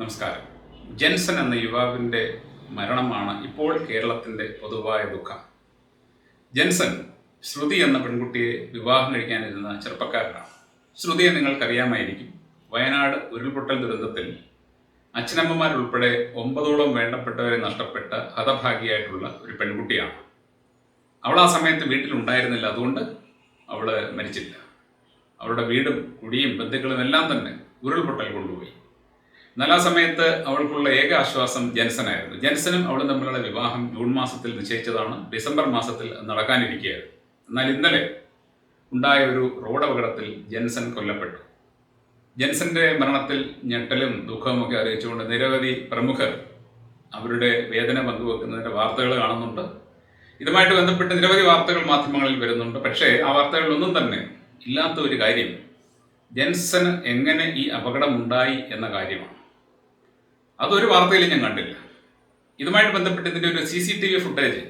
നമസ്കാരം. ജെൻസൺ എന്ന യുവാവിന്റെ മരണമാണ് ഇപ്പോൾ കേരളത്തിന്റെ പൊതുവായ ദുഃഖം. ജെൻസൺ ശ്രുതി എന്ന പെൺകുട്ടിയെ വിവാഹം കഴിക്കാനിരുന്ന ചെറുപ്പക്കാരനാണ്. ശ്രുതിയെ നിങ്ങൾക്കറിയാമായിരിക്കും വയനാട് ഉരുൾപൊട്ടൽ ദുരന്തത്തിൽ അച്ഛനമ്മമാരുൾപ്പെടെ ഒമ്പതോളം വേണ്ടപ്പെട്ടവരെ നഷ്ടപ്പെട്ട ഹതഭാഗിയായിട്ടുള്ള ഒരു പെൺകുട്ടിയാണ്. അവൾ ആ സമയത്ത് വീട്ടിലുണ്ടായിരുന്നില്ല അതുകൊണ്ട് അവൾ മരിച്ചില്ല. അവളുടെ വീടും കുടിയും ബന്ധുക്കളും എല്ലാം തന്നെ ഉരുൾപൊട്ടൽ കൊണ്ടുപോയി. എന്നാൽ ആ സമയത്ത് അവൾക്കുള്ള ഏക ആശ്വാസം ജെൻസനായിരുന്നു. ജെൻസനും അവളും തമ്മിലുള്ള വിവാഹം ജൂൺ മാസത്തിൽ നിശ്ചയിച്ചതാണ്. ഡിസംബർ മാസത്തിൽ നടക്കാനിരിക്കുകയായിരുന്നു എന്നാൽ ഇന്നലെ ഉണ്ടായ ഒരു റോഡ് അപകടത്തിൽ ജെൻസൻ കൊല്ലപ്പെട്ടു. ജെൻസന്റെ മരണത്തിൽ ഞെട്ടലും ദുഃഖവും ഒക്കെ അറിയിച്ചുകൊണ്ട് നിരവധി പ്രമുഖർ അവരുടെ വേദന പങ്കുവെക്കുന്നതിന്റെ വാർത്തകൾ കാണുന്നുണ്ട്. ഇതുമായിട്ട് ബന്ധപ്പെട്ട് നിരവധി വാർത്തകൾ മാധ്യമങ്ങളിൽ വരുന്നുണ്ട്. പക്ഷേ ആ വാർത്തകളിലൊന്നും തന്നെ ഇല്ലാത്ത ഒരു കാര്യം ജെൻസന് എങ്ങനെ ഈ അപകടം ഉണ്ടായി എന്ന കാര്യമാണ്. അതൊരു വാർത്തയിലും ഞാൻ കണ്ടില്ല. ഇതുമായിട്ട് ബന്ധപ്പെട്ട് ഇതിന്റെ ഒരു C C T V footage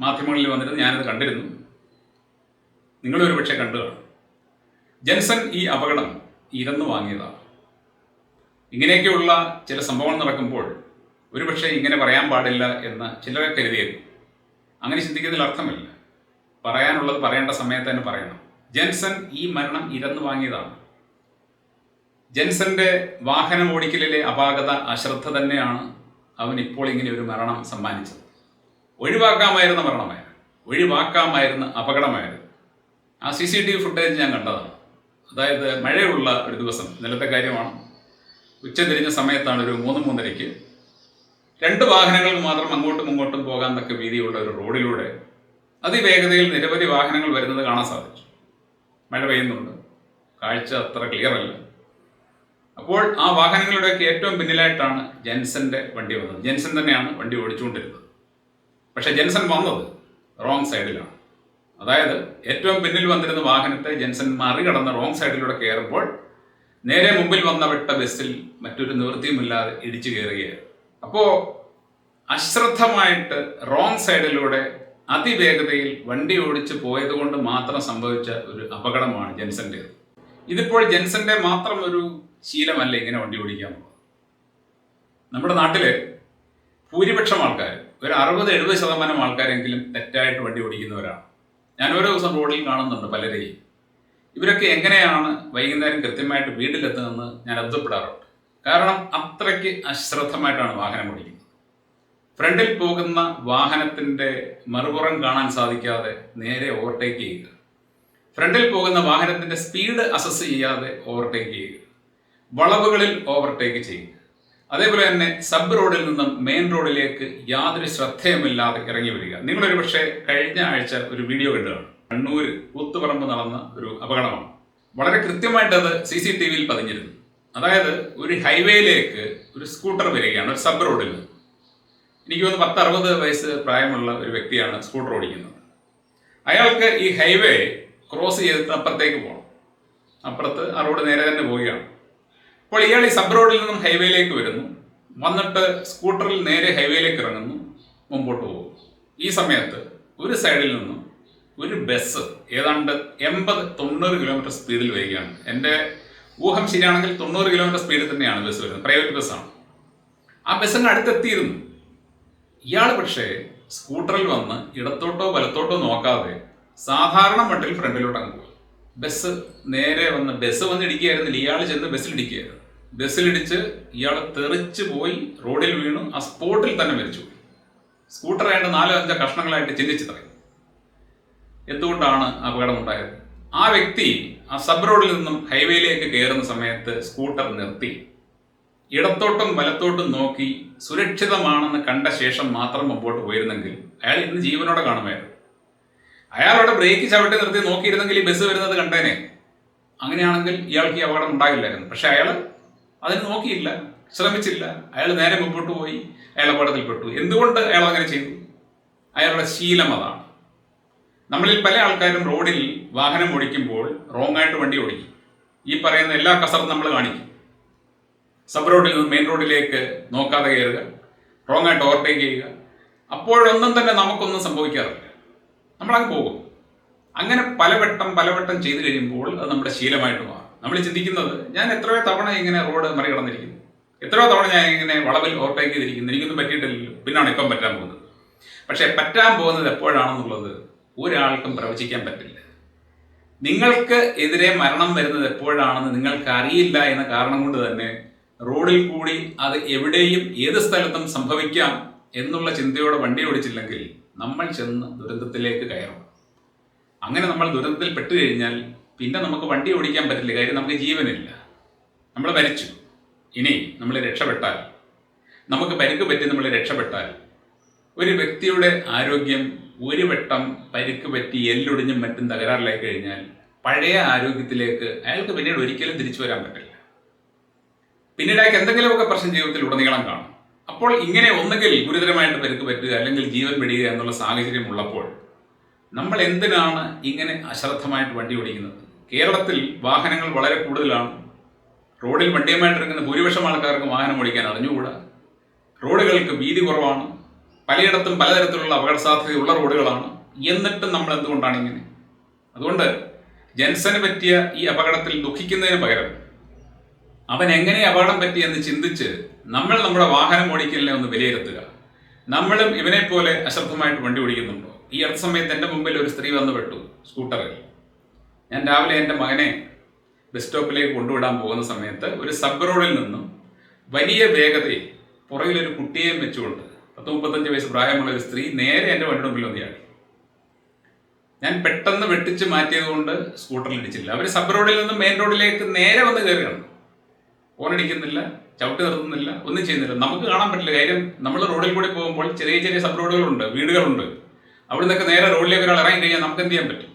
മാധ്യമങ്ങളിൽ വന്നിരുന്നു. ഞാനത് കണ്ടിരുന്നു. നിങ്ങളൊരു പക്ഷേ കണ്ടു കാണും. ജെൻസൺ ഈ അപകടം ഇരന്നു വാങ്ങിയതാണ്. ഇങ്ങനെയൊക്കെയുള്ള ചില സംഭവങ്ങൾ നടക്കുമ്പോൾ ഒരുപക്ഷെ ഇങ്ങനെ പറയാൻ പാടില്ല എന്ന് ചിലരെ കരുതിയിരുന്നു. അങ്ങനെ ചിന്തിക്കുന്നതിൽ അർത്ഥമില്ല. പറയാനുള്ളത് പറയേണ്ട സമയത്ത് തന്നെ പറയണം. ജെൻസൺ ഈ മരണം ഇരന്നു വാങ്ങിയതാണ്. ജെൻസന്റെ വാഹനം ഓടിക്കലിലെ അപാകത അശ്രദ്ധ തന്നെയാണ് അവൻ ഇപ്പോൾ ഇങ്ങനെ ഒരു മരണം സമ്മാനിച്ചത്. ഒഴിവാക്കാമായിരുന്ന മരണമായിരുന്നു. ഒഴിവാക്കാമായിരുന്ന അപകടമായിരുന്നു. ആ C C T V footage ഞാൻ കണ്ടതാണ്. അതായത് മഴയുള്ള ഒരു ദിവസം ഇന്നലത്തെ കാര്യമാണ്. ഉച്ചതിരിഞ്ഞ സമയത്താണ് ഒരു മൂന്ന് മൂന്നരയ്ക്ക് രണ്ട് വാഹനങ്ങൾ മാത്രം അങ്ങോട്ടും ഇങ്ങോട്ടും പോകാൻ തക്ക വീതിയുള്ള ഒരു റോഡിലൂടെ അതിവേഗതയിൽ നിരവധി വാഹനങ്ങൾ വരുന്നത് കാണാൻ സാധിച്ചു. മഴ പെയ്യുന്നുണ്ട്. കാഴ്ച അത്ര ക്ലിയർ അല്ല. അപ്പോൾ ആ വാഹനങ്ങളുടെയൊക്കെ ഏറ്റവും പിന്നിലായിട്ടാണ് ജെൻസന്റെ വണ്ടി വന്നത്. ജെൻസൺ തന്നെയാണ് വണ്ടി ഓടിച്ചുകൊണ്ടിരുന്നത്. പക്ഷെ ജെൻസൺ വന്നത് റോങ് സൈഡിലാണ് അതായത് ഏറ്റവും പിന്നിൽ വന്നിരുന്ന വാഹനത്തെ ജെൻസൺ മറികടന്ന് റോങ് സൈഡിലൂടെ കയറുമ്പോൾ നേരെ മുമ്പിൽ വന്ന വിട്ട ബസ്സിൽ മറ്റൊരു നിവൃത്തിയുമില്ലാതെ ഇടിച്ചു കയറുകയായിരുന്നു. അപ്പോൾ അശ്രദ്ധമായിട്ട് റോങ് സൈഡിലൂടെ അതിവേഗതയിൽ വണ്ടി ഓടിച്ച് പോയത് കൊണ്ട് മാത്രം സംഭവിച്ച ഒരു അപകടമാണ് ജെൻസന്റേത്. ഇതിപ്പോൾ ജെൻസന്റെ മാത്രം ഒരു ശീലമല്ല ഇങ്ങനെ വണ്ടി ഓടിക്കാൻ പോകുന്നത് നമ്മുടെ നാട്ടിൽ ഭൂരിപക്ഷം ആൾക്കാർ ഒരു അറുപത് എഴുപത് ശതമാനം ആൾക്കാരെങ്കിലും തെറ്റായിട്ട് വണ്ടി ഓടിക്കുന്നവരാണ്. ഞാൻ ഓരോ ദിവസം റോഡിൽ കാണുന്നുണ്ട് പലരെയും. ഇവരൊക്കെ എങ്ങനെയാണ് വൈകുന്നേരം കൃത്യമായിട്ട് വീട്ടിലെത്തുന്നതെന്ന് ഞാൻ അത്ഭുതപ്പെടാറുണ്ട്. കാരണം അത്രയ്ക്ക് അശ്രദ്ധമായിട്ടാണ് വാഹനം ഓടിക്കുന്നത്. ഫ്രണ്ടിൽ പോകുന്ന വാഹനത്തിന്റെ മറുപുറം കാണാൻ സാധിക്കാതെ നേരെ ഓവർടേക്ക് ചെയ്യുക. ഫ്രണ്ടിൽ പോകുന്ന വാഹനത്തിന്റെ സ്പീഡ് അസസ് ചെയ്യാതെ ഓവർടേക്ക് ചെയ്യുക. വളവുകളിൽ ഓവർടേക്ക് ചെയ്യും. അതേപോലെ തന്നെ സബ് റോഡിൽ നിന്നും മെയിൻ റോഡിലേക്ക് യാതൊരു ശ്രദ്ധയുമില്ലാതെ ഇറങ്ങി വരിക. നിങ്ങളൊരു പക്ഷേ കഴിഞ്ഞ ആഴ്ച ഒരു വീഡിയോ കണ്ടതാണ്. കണ്ണൂർ കൂത്തുപറമ്പ് നടന്ന ഒരു അപകടമാണ്. വളരെ കൃത്യമായിട്ട് അത് സി സി ടി വിയിൽ പതിഞ്ഞിരുന്നു. അതായത് ഒരു ഹൈവേയിലേക്ക് ഒരു സ്കൂട്ടർ വരികയാണ് ഒരു സബ് റോഡിൽ എനിക്ക് തോന്നുന്നു പത്ത് അറുപത് വയസ്സ് പ്രായമുള്ള ഒരു വ്യക്തിയാണ് സ്കൂട്ടർ ഓടിക്കുന്നത്. അയാൾക്ക് ഈ ഹൈവേ ക്രോസ് ചെയ്തിട്ട് അപ്പുറത്തേക്ക് പോകണം. അപ്പുറത്ത് ആ റോഡ് നേരെ തന്നെ പോവുകയാണ്. അപ്പോൾ ഇയാൾ ഈ സബ് റോഡിൽ നിന്നും ഹൈവേയിലേക്ക് വരുന്നു. വന്നിട്ട് സ്കൂട്ടറിൽ നേരെ ഹൈവേയിലേക്ക് ഇറങ്ങുന്നു. മുമ്പോട്ട് പോകും ഈ സമയത്ത് ഒരു സൈഡിൽ നിന്നും ഒരു ബസ് ഏതാണ്ട് എൺപത് തൊണ്ണൂറ് കിലോമീറ്റർ സ്പീഡിൽ വരികയാണ്. എന്റെ ഊഹം ശരിയാണെങ്കിൽ തൊണ്ണൂറ് കിലോമീറ്റർ സ്പീഡിൽ തന്നെയാണ് ബസ് വരുന്നത്. പ്രൈവറ്റ് ബസ്സാണ്. ആ ബസ്സിന് അടുത്തെത്തിയിരുന്നു. ഇയാൾ പക്ഷേ സ്കൂട്ടറിൽ വന്ന് ഇടത്തോട്ടോ വലത്തോട്ടോ നോക്കാതെ സാധാരണ മട്ടിൽ ഫ്രണ്ടിലോട്ട് അങ്ങ് ബസ് നേരെ വന്ന് ബസ് വന്ന് ഇടിക്കുകയായിരുന്നില്ല ഇയാൾ ചെന്ന് ബസ്സിലിടിക്കുകയായിരുന്നു ബസ്സിലിടിച്ച് ഇയാൾ തെറിച്ച് പോയി റോഡിൽ വീണു ആ സ്പോട്ടിൽ തന്നെ മരിച്ചു സ്കൂട്ടർ ആയിട്ട് നാലോ അഞ്ചോ കഷ്ണങ്ങളായിട്ട് ചിന്തിച്ചു തറയും എന്തുകൊണ്ടാണ് അപകടമുണ്ടായത് ആ വ്യക്തി ആ സബ് റോഡിൽ നിന്നും ഹൈവേയിലേക്ക് കയറുന്ന സമയത്ത് സ്കൂട്ടർ നിർത്തി. ഇടത്തോട്ടും വലത്തോട്ടും നോക്കി സുരക്ഷിതമാണെന്ന് കണ്ട ശേഷം മാത്രം മുമ്പോട്ട് പോയിരുന്നെങ്കിൽ അയാൾ ഇന്ന് ജീവനോടെ കാണുമായിരുന്നു. അയാളോട് ബ്രേക്ക് ചവിട്ടി നിർത്തി നോക്കിയിരുന്നെങ്കിൽ ഈ ബസ് വരുന്നത് കണ്ടേനെ. അങ്ങനെയാണെങ്കിൽ ഇയാൾക്ക് ഈ അപകടം ഉണ്ടാകില്ലായിരുന്നു. പക്ഷെ അയാൾ അതിന് നോക്കിയില്ല ശ്രമിച്ചില്ല. അയാൾ നേരെ മുമ്പോട്ട് പോയി അയാൾ അപകടത്തിൽപ്പെട്ടു. എന്തുകൊണ്ട് അയാൾ അങ്ങനെ ചെയ്തു? അയാളുടെ ശീലം അതാണ്. നമ്മളിൽ പല ആൾക്കാരും റോഡിൽ വാഹനം ഓടിക്കുമ്പോൾ റോങ് ആയിട്ട് വണ്ടി ഓടിക്കും. ഈ പറയുന്ന എല്ലാ കസറും നമ്മൾ കാണിക്കും. സബ് റോഡിൽ നിന്ന് മെയിൻ റോഡിലേക്ക് നോക്കാതെ കയറുക റോങ് ആയിട്ട് ഓവർടേക്ക് ചെയ്യുക. അപ്പോഴൊന്നും തന്നെ നമുക്കൊന്നും സംഭവിക്കാറില്ല. നമ്മളങ്ങ് പോകും. അങ്ങനെ പലവട്ടം പലവട്ടം ചെയ്തു കഴിയുമ്പോൾ അത് നമ്മുടെ ശീലമായിട്ട് മാറും. നമ്മൾ ചിന്തിക്കുന്നത് ഞാൻ എത്രയോ തവണ ഇങ്ങനെ റോഡ് മറികടന്നിരിക്കുന്നു. എത്രയോ തവണ ഞാൻ ഇങ്ങനെ വളവിൽ ഓവർടേക്ക് ചെയ്തിരിക്കുന്നു. എനിക്കൊന്നും പറ്റിയിട്ടില്ലല്ലോ. പിന്നാണ് ഇപ്പം പറ്റാൻ പോകുന്നത്. പക്ഷേ പറ്റാൻ പോകുന്നത് എപ്പോഴാണെന്നുള്ളത് ഒരാൾക്കും പ്രവചിക്കാൻ പറ്റില്ല. നിങ്ങൾക്ക് എതിരെ മരണം വരുന്നത് എപ്പോഴാണെന്ന് നിങ്ങൾക്ക് അറിയില്ല എന്ന കാരണം കൊണ്ട് തന്നെ റോഡിൽ കൂടി അത് എവിടെയും ഏത് സ്ഥലത്തും സംഭവിക്കാം എന്നുള്ള ചിന്തയോടെ വണ്ടി ഓടിച്ചില്ലെങ്കിൽ നമ്മൾ ചെന്ന് ദുരന്തത്തിലേക്ക് കയറും. അങ്ങനെ നമ്മൾ ദുരന്തത്തിൽ പെട്ടു കഴിഞ്ഞാൽ പിന്നെ നമുക്ക് വണ്ടി ഓടിക്കാൻ പറ്റില്ല കാര്യം നമുക്ക് ജീവനില്ല. നമ്മൾ മരിച്ചു. ഇനി നമ്മൾ രക്ഷപ്പെട്ടാൽ നമുക്ക് പരിക്ക് പറ്റി നമ്മൾ രക്ഷപ്പെട്ടാൽ ഒരു വ്യക്തിയുടെ ആരോഗ്യം ഒരു വട്ടം പരിക്ക് പറ്റി എല്ലൊടിഞ്ഞും മറ്റും തകരാറിലായി കഴിഞ്ഞാൽ പഴയ ആരോഗ്യത്തിലേക്ക് അയാൾക്ക് പിന്നീട് ഒരിക്കലും തിരിച്ചു വരാൻ പറ്റില്ല. പിന്നീട് അയാൾക്ക് എന്തെങ്കിലുമൊക്കെ പ്രശ്നം ജീവിതത്തിൽ ഉടനീളം കാണും. അപ്പോൾ ഇങ്ങനെ ഒന്നുകിൽ ഗുരുതരമായിട്ട് പരിക്ക് പറ്റുക അല്ലെങ്കിൽ ജീവൻ വെടിയുക എന്നുള്ള സാഹചര്യം ഉള്ളപ്പോൾ നമ്മൾ എന്തിനാണ് ഇങ്ങനെ അശ്രദ്ധമായിട്ട് വണ്ടി ഓടിക്കുന്നത്? കേരളത്തിൽ വാഹനങ്ങൾ വളരെ കൂടുതലാണ്. റോഡിൽ വണ്ടിയുമായിട്ടിരിക്കുന്ന ഭൂരിപക്ഷം ആൾക്കാർക്ക് വാഹനം ഓടിക്കാൻ അറിഞ്ഞുകൂടാ. റോഡുകൾക്ക് വീതി കുറവാണ്. പലയിടത്തും പലതരത്തിലുള്ള അപകട സാധ്യതയുള്ള റോഡുകളാണ്. എന്നിട്ടും നമ്മൾ എന്തുകൊണ്ടാണ് ഇങ്ങനെ? അതുകൊണ്ട് ജെൻസന് പറ്റിയ ഈ അപകടത്തിൽ ദുഃഖിക്കുന്നതിന് പകരം അവൻ എങ്ങനെ അപകടം പറ്റിയെന്ന് ചിന്തിച്ച് നമ്മൾ നമ്മുടെ വാഹനം ഓടിക്കലിനെ ഒന്ന് വിലയിരുത്തുക. നമ്മളും ഇവനെ പോലെ അശ്രദ്ധമായിട്ട് വണ്ടി ഓടിക്കുന്നുണ്ടോ? ഈ അടുത്ത സമയത്ത് എന്റെ മുമ്പിൽ ഒരു സ്ത്രീ വന്ന് പെട്ടു സ്കൂട്ടറിൽ. ഞാൻ രാവിലെ എന്റെ മകനെ ബസ് സ്റ്റോപ്പിലേക്ക് കൊണ്ടുവിടാൻ പോകുന്ന സമയത്ത് ഒരു സബ് റോഡിൽ നിന്നും വലിയ വേഗതയിൽ പുറകിലൊരു കുട്ടിയെയും വെച്ചുകൊണ്ട് പത്ത് മുപ്പത്തഞ്ച് വയസ്സ് പ്രായമുള്ള ഒരു സ്ത്രീ നേരെ എന്റെ വണ്ടിയുടെ മുമ്പിൽ ചാടി. ഞാൻ പെട്ടെന്ന് വെട്ടിച്ച് മാറ്റിയത് കൊണ്ട് സ്കൂട്ടറിൽ ഇടിച്ചില്ല. അവർ സബ് റോഡിൽ നിന്നും മെയിൻ റോഡിലേക്ക് നേരെ വന്ന് കയറുകയാണ് ഓണടിക്കുന്നില്ല ചവിട്ട് നിർത്തുന്നില്ല ഒന്നും ചെയ്യുന്നില്ല. നമുക്ക് കാണാൻ പറ്റില്ല. കാര്യം നമ്മൾ റോഡിൽ കൂടി പോകുമ്പോൾ ചെറിയ ചെറിയ സബ് റോഡുകളുണ്ട് വീടുകളുണ്ട്. അവിടെ നിന്നൊക്കെ നേരെ റോഡിലേക്ക് ഒരാൾ ഇറങ്ങി കഴിഞ്ഞാൽ നമുക്ക് എന്ത് ചെയ്യാൻ പറ്റും?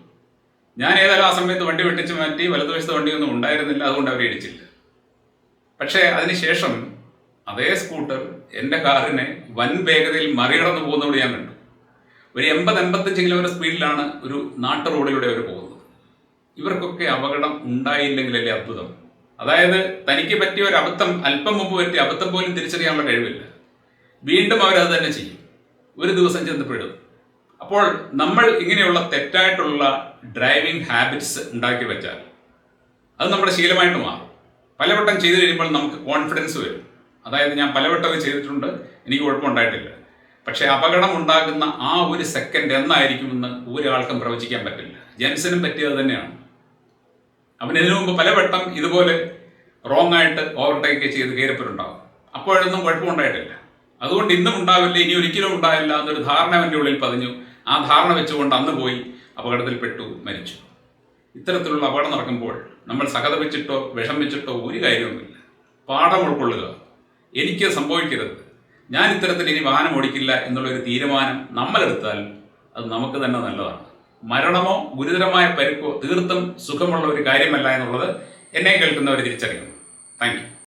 ഞാൻ ഏതായാലും ആ സമയത്ത് വണ്ടി വെട്ടിച്ച് മാറ്റി വലതുവശത്ത് വണ്ടിയൊന്നും ഉണ്ടായിരുന്നില്ല അതുകൊണ്ട് അവരെ ഇടിച്ചില്ല. പക്ഷേ അതിനുശേഷം അതേ സ്കൂട്ടർ എന്റെ കാറിനെ വൻ വേഗതയിൽ മറികടന്ന് പോകുന്നതോട് ഞാൻ കണ്ടു. ഒരു എൺപത് എൺപത്തഞ്ച് കിലോമീറ്റർ സ്പീഡിലാണ് ഒരു നാട്ടു റോഡിലൂടെ അവർ പോകുന്നത്. ഇവർക്കൊക്കെ അപകടം ഉണ്ടായില്ലെങ്കിലല്ലേ അത്ഭുതം. അതായത് തനിക്ക് പറ്റിയ ഒരു അബദ്ധം അല്പം മുമ്പ് പറ്റിയ അബദ്ധം പോലും തിരിച്ചറിയാനുള്ള കഴിവില്ല. വീണ്ടും അവരത് തന്നെ ചെയ്യും. ഒരു ദിവസം ചെന്നപ്പെടും. അപ്പോൾ നമ്മൾ ഇങ്ങനെയുള്ള തെറ്റായിട്ടുള്ള ഡ്രൈവിംഗ് ഹാബിറ്റ്സ് ഉണ്ടാക്കി വെച്ചാൽ അത് നമ്മുടെ ശീലമായിട്ട് മാറും. പലവട്ടം ചെയ്തു കഴിയുമ്പോൾ നമുക്ക് കോൺഫിഡൻസ് വരും. അതായത് ഞാൻ പലവട്ടം ചെയ്തിട്ടുണ്ട് എനിക്ക് കുഴപ്പമുണ്ടായിട്ടില്ല. പക്ഷേ അപകടം ഉണ്ടാകുന്ന ആ ഒരു സെക്കൻഡ് എന്നായിരിക്കുമെന്ന് ഒരാൾക്കും പ്രവചിക്കാൻ പറ്റില്ല. ജെൻസനും പറ്റിയത് തന്നെയാണ്. അവൻ ഇതിനു മുമ്പ് പലവട്ടം ഇതുപോലെ റോങ് ആയിട്ട് ഓവർടേക്ക് ചെയ്ത് കയറിപ്പോരുണ്ടാവും അപ്പോഴൊന്നും കുഴപ്പമുണ്ടായിട്ടില്ല അതുകൊണ്ട് ഇന്നും ഉണ്ടാവില്ല ഇനി ഒരിക്കലും ഉണ്ടാവില്ല എന്നൊരു ധാരണ അവന്റെ ഉള്ളിൽ പതിഞ്ഞു. ആ ധാരണ വെച്ചുകൊണ്ട് അന്ന് പോയി അപകടത്തിൽപ്പെട്ടു മരിച്ചു. ഇത്തരത്തിലുള്ള അപകടം നടക്കുമ്പോൾ നമ്മൾ സഹതപിച്ചിട്ടോ വിഷമിച്ചിട്ടോ ഒരു കാര്യവുമില്ല. പാഠം ഉൾക്കൊള്ളുക. എനിക്ക് സംഭവിക്കരുത്. ഞാൻ ഇത്തരത്തിൽ ഇനി വാഹനം ഓടിക്കില്ല എന്നുള്ളൊരു തീരുമാനം നമ്മളെടുത്താൽ അത് നമുക്ക് തന്നെ നല്ലതാണ്. മരണമോ ഗുരുതരമായ പരിക്കോ തീർത്തും സുഖമുള്ള ഒരു കാര്യമല്ല എന്നുള്ളത് എന്നെ കേൾക്കുന്നവർ തിരിച്ചറിയുന്നു താങ്ക് യു